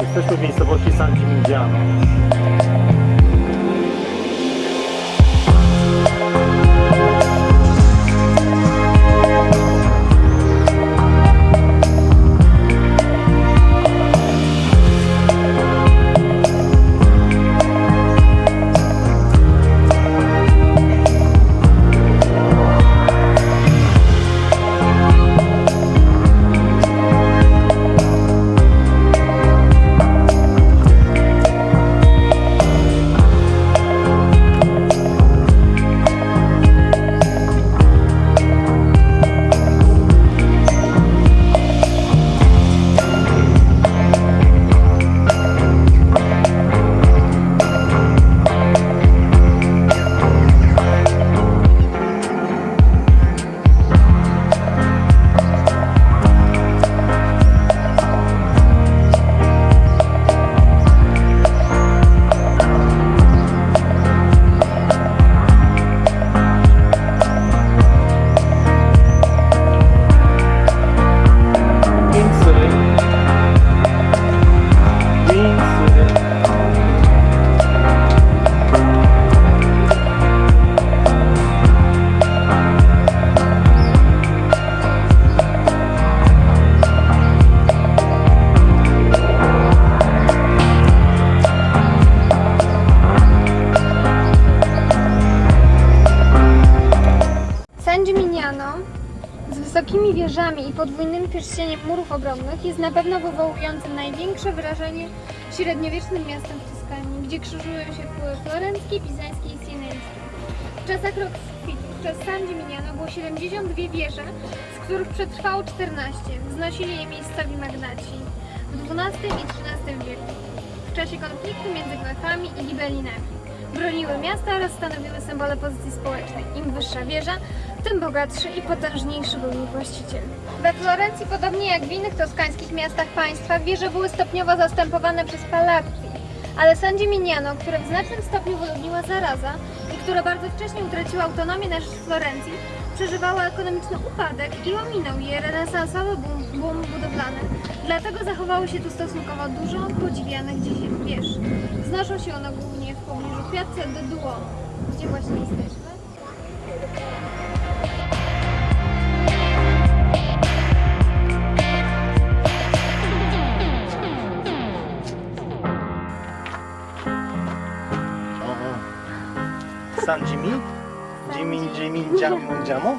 Jesteśmy w miejscowości San Gimignano. Gimignano z wysokimi wieżami i podwójnym pierścieniem murów obronnych jest na pewno wywołującym największe wrażenie średniowiecznym miastem w Toskanii, gdzie krzyżują się wpływy florenckie, pizańskie i sieneńskie. W czasach rozkwitu przez San Gimignano było 72 wieże, z których przetrwało 14. Wznosili je miejscowi magnaci w XII i XIII wieku, w czasie konfliktu między Goethami i Gibelinami. Broniły miasta oraz stanowiły symbole pozycji społecznej. Im wyższa wieża, tym bogatszy i potężniejszy był jej właściciel. We Florencji, podobnie jak w innych toskańskich miastach państwa, wieże były stopniowo zastępowane przez palazzi, ale San Gimignano, które w znacznym stopniu wyludniła zaraza i które bardzo wcześnie utraciło autonomię na rzecz Florencji, przeżywało ekonomiczny upadek i ominął je renesansowy boom, boom budowlany. Dlatego zachowało się tu stosunkowo dużo podziwianych dziś wież. Wznoszą się one głównie w pobliżu Piazza de Duomo, gdzie właśnie jesteśmy. San Jimmy? Jimmy, Jimmy, Jamo, Jamo?